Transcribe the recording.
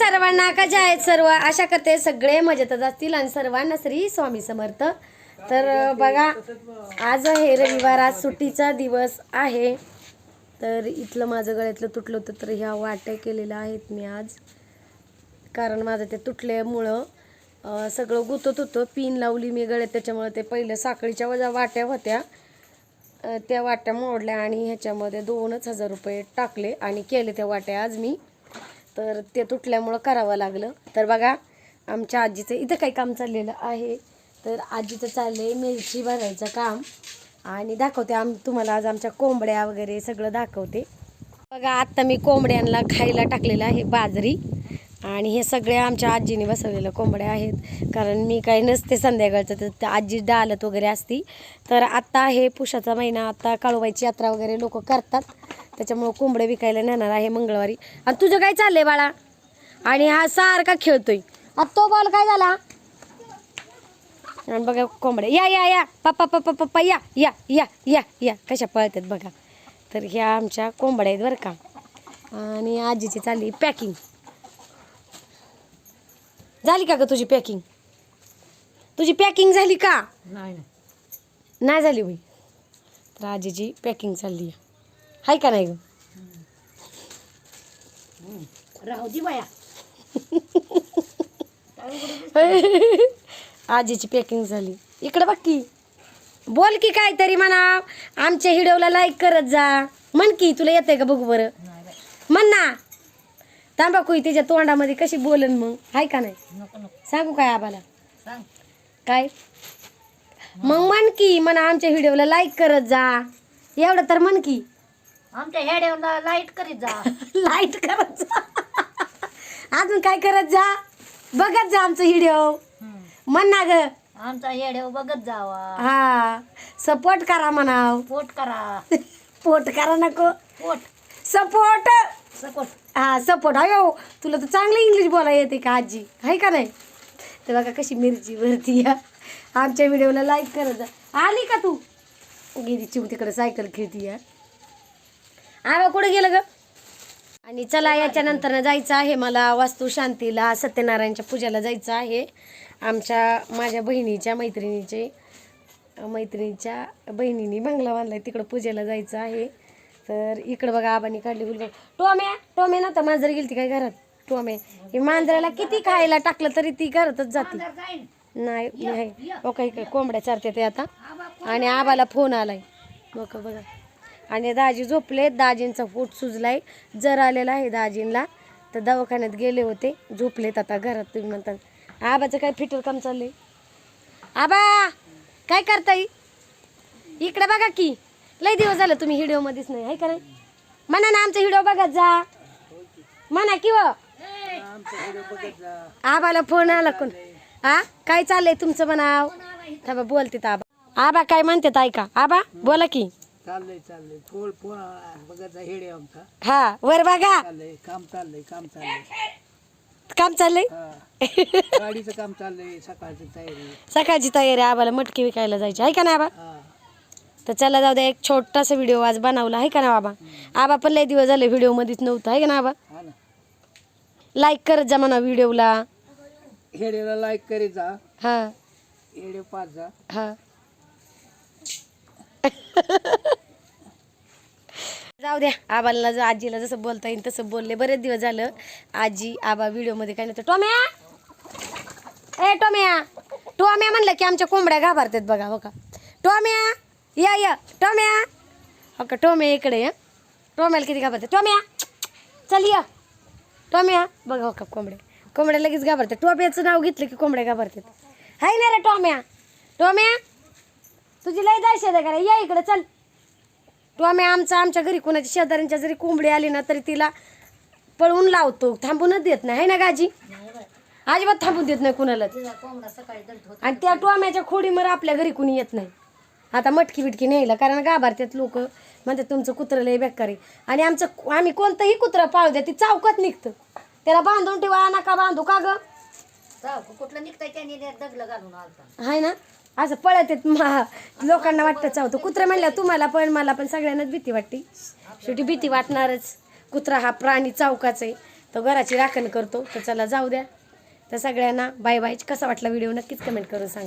सर्वांना कशा आहेत सर्व? आशा करते सगळे मजेतच असतील आणि सर्वांना श्री स्वामी समर्थ. तर बघा आज हे रविवार आज सुट्टीचा दिवस आहे. तर इथलं माझं गळ्यातलं तुटलं होतं तर ह्या वाट्या केलेल्या आहेत मी आज. कारण माझं ते तुटल्यामुळं सगळं गुतत होतं. पिन लावली मी गळ्यात त्याच्यामुळे ते पहिलं साखळीच्या वजा वाट्या होत्या. त्या वाट्या मोडल्या आणि ह्याच्यामध्ये दोनच हजार रुपये टाकले आणि केले त्या वाट्या आज मी. तर ते तुटल्यामुळं करावं लागलं. तर बघा आमच्या आजीचं इथं काही काम चाललेलं आहे. तर आजीचं चाललं आहे मिरची भरायचं काम. आणि दाखवते आम तुम्हाला आज आमच्या कोंबड्या वगैरे सगळं दाखवते. बघा आत्ता मी कोंबड्यांना खायला टाकलेलं आहे बाजरी. आणि हे सगळे आमच्या आजीने बसवलेलं कोंबड्या आहेत. कारण मी काही नसते संध्याकाळचं तर आजी डालत वगैरे असती. तर आत्ता हे पुषाचा महिना आत्ता काळूबाईची यात्रा वगैरे लोक करतात. त्याच्यामुळं कोंबडे विकायला नेणार आहे मंगळवारी. आणि तुझं काय चाललंय बाळा? आणि हा सारखा खेळतोय. आता तो बॉल काय झाला? आणि बघा कोंबड्या. या या या. पप्पा पप्पा पप्पा या या या या या. कशा पळतात बघा. तर ह्या आमच्या कोंबड्या आहेत बरं का. आणि आजीची चालली पॅकिंग झाली का ग तुझी पॅकिंग तुझी पॅकिंग झाली का? नाही नाही. झाली बाई. तर आजीची पॅकिंग चालली आहे. हाय का नाही ग? राहू दे बाया. आजीची पॅकिंग झाली. इकडे बघ की. बोल की काहीतरी म्हणा. आमच्या व्हिडिओला लाईक करत जा. म्हण की तुला येतंय का बघू बरं? नाही बाई म्हण ना. तांबाखू तिच्या तोंडामध्ये कशी बोलन मग? हाय का नाही? नको नको. सांगू काय आबाला? सांग. काय? मग म्हण की म्हणा आमच्या व्हिडिओला लाईक करत जा. एवढं तर म्हण की. आमच्या हेड्याला लाइट करीत जा. लाइट करत जा. अजून काय करत जा? बघत जा आमचं व्हिडिओ. हम्म. म्हण ना ग. आमचा हेड्या बघत जावा. हा. सपोर्ट करा म्हणाव. पोट करा. पोट करा नको. पोट सपोर्ट सकोट हा सपोर्ट अयो तुला तर चांगलं इंग्लिश बोला येते का आजी? आहे का नाही? तर बघा कशी मिरची भरती या आमच्या व्हिडिओला लाईक करत जा. आली का तू? गेली चिव तिकडे सायकल खेळती या आवा कुठे गेलं ग? आणि चला याच्यानंतर जायचं आहे मला वास्तू शांतीला सत्यनारायणच्या पूजेला जायचं आहे. आमच्या माझ्या बहिणीच्या मैत्रिणीचे मैत्रिणीच्या बहिणीने बंगला आहे तिकडं पूजेला जायचं आहे. तर इकडं बघा आबानी काढली गुलग टोम्या टोम्या ना तर मांजर गेली ती काय घरात? टोम्या हे मांजराला किती खायला टाकलं तरी ती घरातच जाते. नाही नाही. ओके इकडे कोंबड्या चारते ते आता. आणि आबाला फोन आलाय. बघा बघा. आणि दाजी झोपले दाजींचा पोट सुजलाय जर आलेला आहे दाजींना तर दवाखान्यात गेले होते झोपलेत आता घरात तुम्ही म्हणतात आबाचं काय फिटर काम चाललंय? आबा काय करताय? इकडे बघा की. लय दिवस झालं तुम्ही व्हिडिओ मध्येच नाही आहे का नाही? म्हणा ना आमचा व्हिडिओ बघत जा. म्हणा किंवा आबाला फोन आला कोण? आ? काय चाललंय तुमचं म्हणाव? थांबा बोलते आबा. आबा काय म्हणतात ऐका. आबा बोला की. चाललंय चाललंय. फोन फोन बघायचा हेडे आमचा. हा वर बघा. चाललंय काम चाललंय काम चाललंय. काम चाललंय? हा. गाडीचं काम चाललंय सकाळची तयारी. सकाळची तयारी आबाला मटकी विकायला जायची. आहे का नाही आबा? हा. तर चला जाऊ द्या एक छोटासा व्हिडिओ आज बनवला. आहे का ना बाबा? आबा पण लय दिवस झाले व्हिडिओ मध्येच नव्हतं. आहे का ना ना. लाईक करत जा म्हणा व्हिडिओला हेडेला लाईक करीत जा. हा. हेडे पाच जा. हा. जाऊ द्या आबाला जर आजीला जसं बोलता येईल तसं बोलले. बरेच दिवस झालं. आजी आबा व्हिडिओमध्ये काय नव्हतं. टोम्या! ए टोम्या! टोम्या म्हणलं की आमच्या कोंबड्या घाबरतात बघा हो का? टोम्या! या या. टोम्या. हो का टोम्या इकडे या. टोम्याला किती घाबरते. टोम्या. चल या. टोम्या. बघा हो का कोंबड्या कोंबड्या लगेच घाबरतात टोम्याचं नाव घेतलं की कोंबड्या घाबरतात. हाय ना रे टोम्या. टोम्या. तुझी लय जायचं आहे का रे? या इकडे चल. आम्ही आमचा आमच्या घरी कोणाच्या शेजाऱ्यांच्या जरी कोंबडी आली ना तरी तिला पळवून लावतो. थांबूनच देत नाही. है ना गाजी? अजिबात थांबून देत नाही कुणालाच. कोंबडा आणि त्या टोम्याच्या खोडीवर आपल्या घरी कुणी येत नाही. आता मटकी बिटकी न्यायला कारण गाभारतात लोक. म्हणतात तुमचं कुत्रं लय बेकार आहे. आणि आमचं आम्ही कोणतंही कुत्रं पाळू द्या ती चावकत निघतं. त्याला बांधून ठेवा नका बांधू का ग? कुठलं निघताय त्याने दगलं घालून आलता. हाय ना? असं पळत येत लोकांना वाटतं चावतो. कुत्रा म्हणलं तुम्हाला पण मला पण सगळ्यांनाच भीती वाटते. शेवटी भीती वाटणारच. कुत्रा हा प्राणी चावकाच आहे. तो घराची राखण करतो तर चला जाऊ द्या. तर सगळ्यांना बाय बाय. कसा वाटला व्हिडिओ? नक्कीच कमेंट करून सांगा.